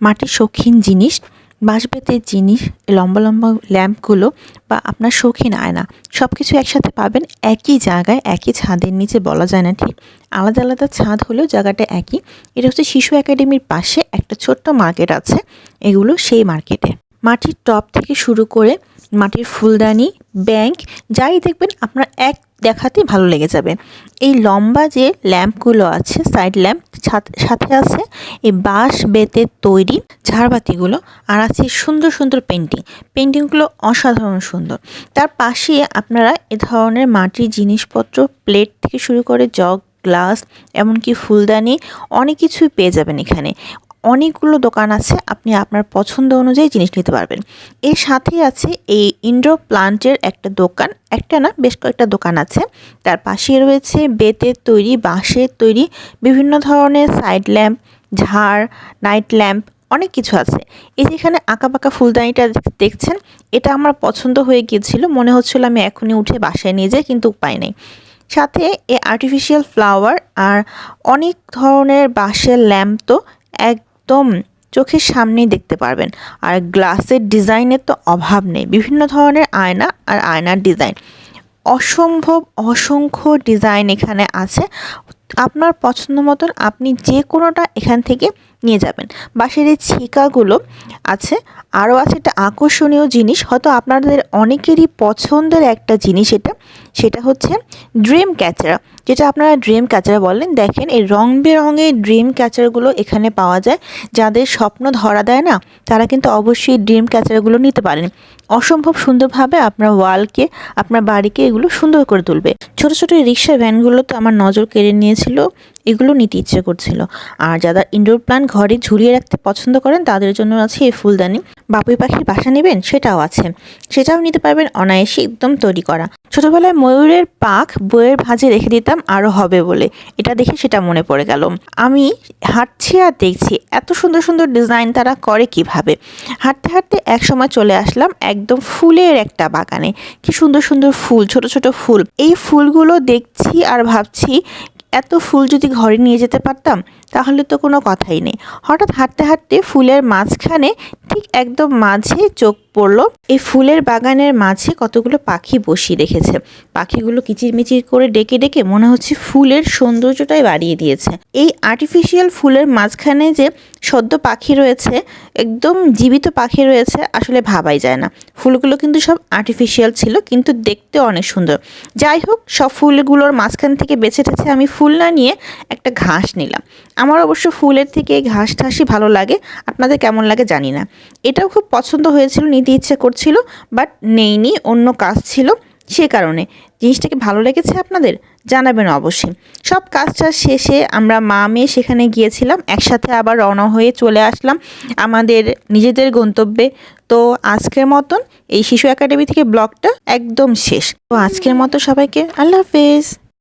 মাটির শৌখিন জিনিস বাঁশবেতের জিনিস, লম্বা লম্বা ল্যাম্পগুলো বা আপনার শৌখিন আয়না সব কিছু একসাথে পাবেন একই জায়গায়, একই ছাদের নিচে বলা যায় না ঠিক। আলাদা আলাদা ছাদ হলেও জায়গাটা একই। এটা হচ্ছে শিশু একাডেমির পাশে একটা ছোট্ট মার্কেট আছে, এগুলো সেই মার্কেটে। মাটির টপ থেকে শুরু করে মাটির ফুলদানি, ব্যাংক, যাই দেখবেন আপনার এক দেখাতেই ভালো লেগে যাবে। এই লম্বা যে ল্যাম্পগুলো আছে সাইড ল্যাম্প সাথে আছে, এই বাঁশ বেতের তৈরি ঝাড়বাতিগুলো আর আছে সুন্দর সুন্দর পেন্টিং পেন্টিংগুলো অসাধারণ সুন্দর। তার পাশে আপনারা এ ধরনের মাটির জিনিসপত্র প্লেট থেকে শুরু করে জগ গ্লাস এমনকি ফুলদানি, অনেক কিছুই পেয়ে যাবেন এখানে। অনেকগুলো দোকান আছে, আপনি আপনার পছন্দ অনুযায়ী জিনিস নিতে পারবেন। এর সাথে আছে এই ইন্ডো প্লান্টের একটা দোকান, একটা না বেশ কয়েকটা দোকান আছে। তার পাশে রয়েছে বেতের তৈরি, বাঁশের তৈরি, বিভিন্ন ধরনের সাইড ল্যাম্প ঝাড় নাইট ল্যাম্প অনেক কিছু আছে। এই যে এখানে আঁকা পাকা ফুলদানিটা দেখছেন, এটা আমার পছন্দ হয়ে গিয়েছিল, মনে হচ্ছিল আমি এখনই উঠে বাসায় নিয়ে যাই, কিন্তু উপায় নেই। সাথে এ আর্টিফিশিয়াল ফ্লাওয়ার আর অনেক ধরনের বাঁশের ল্যাম্প তো এক একদম চোখের সামনেই দেখতে পারবেন। আর গ্লাসের ডিজাইনের তো অভাব নেই। বিভিন্ন ধরনের আয়না আর আয়নার ডিজাইন। অসম্ভব, অসংখ্য ডিজাইন এখানে আছে। আপনার পছন্দ মতন আপনি যে কোনোটা এখান থেকে নিয়ে যাবেন। বাঁশের এই ছিকাগুলো আছে, আরও আছে একটা আকর্ষণীয় জিনিস। হয়তো আপনাদের অনেকেরই পছন্দের একটা জিনিস এটা। সেটা হচ্ছে ড্রিম ক্যাচার যেটা আপনারা ড্রিম ক্যাচার বলেন দেখেন এই রং বেরঙের ড্রিম ক্যাচারগুলো এখানে পাওয়া যায়। যাদের স্বপ্ন ধরা দেয় না, তারা কিন্তু অবশ্যই ড্রিম ক্যাচারগুলো নিতে পারেন। অসম্ভব সুন্দরভাবে আপনার ওয়ালকে, আপনার বাড়িকে এগুলো সুন্দর করে তুলবে। ছোট ছোট রিক্সা ভ্যানগুলো তো আমার নজর কেড়ে নিয়েছিল, এগুলো নিতে ইচ্ছে করছিল। আর যারা ইনডোর প্ল্যান্ট ঘরে ঝুলিয়ে রাখতে পছন্দ করেন, তাদের জন্য আছে এই ফুলদানি। বাপুই পাখির বাসা নেবেন? সেটাও আছে। সেটাও নিতে পারবেন অনায়াসে একদম তৈরি করা। ছোটবেলায় ময়ূরের পাখ বইয়ের ভাজে রেখে দিতাম আরও হবে বলে। এটা দেখে সেটা মনে পড়ে গেল। আমি হাঁটছি আর দেখছি এত সুন্দর সুন্দর ডিজাইন তারা করে কীভাবে। হাঁটতে হাঁটতে এক সময় চলে আসলাম একদম ফুলের একটা বাগানে। কি সুন্দর সুন্দর ফুল, ছোট ছোট ফুল। এই ফুলগুলো দেখছি আর ভাবছি, এত ফুল যদি ঘরে নিয়ে যেতে পারতাম তাহলে তো কোনো কথাই নেই। হঠাৎ হাঁটতে হাঁটতে ফুলের মাঝখানে ঠিক একদম মাঝে চোখ পড়ল। এই ফুলের বাগানের মাঝে কতগুলো পাখি বসিয়ে রেখেছে। পাখিগুলো কিচিরমিচির করে ডেকে ডেকে মনে হচ্ছে ফুলের সৌন্দর্যটাই বাড়িয়ে দিয়েছে। এই আর্টিফিশিয়াল ফুলের মাঝখানে যে সদ্য পাখি রয়েছে, একদম জীবিত পাখি রয়েছে, আসলে ভাবাই যায় না। ফুলগুলো কিন্তু সব আর্টিফিশিয়াল ছিল, কিন্তু দেখতে অনেক সুন্দর। যাই হোক, সব ফুলগুলোর মাঝখান থেকে বেছে টেছে আমি ফুল না নিয়ে একটা ঘাস নিলাম। আমার অবশ্য ফুলের থেকে ঘাস ঠাসই ভালো লাগে। আপনাদের কেমন লাগে জানি না। এটাও খুব পছন্দ হয়েছিল, নিতে ইচ্ছে করছিল বাট নেইনি, অন্য কাজ ছিল। সে কারণে। জিনিসটাকে ভালো লেগেছে আপনাদের? জানাবেন অবশ্যই। সব কাজটা শেষে আমরা মা মেয়ে সেখানে গিয়েছিলাম, একসাথে আবার রওনা হয়ে চলে আসলাম আমাদের নিজেদের গন্তব্যে। তো আজকের মতন এই শিশু একাডেমি থেকে ব্লগটা একদম শেষ। তো আজকের মতো সবাইকে আল্লাহ হাফেজ।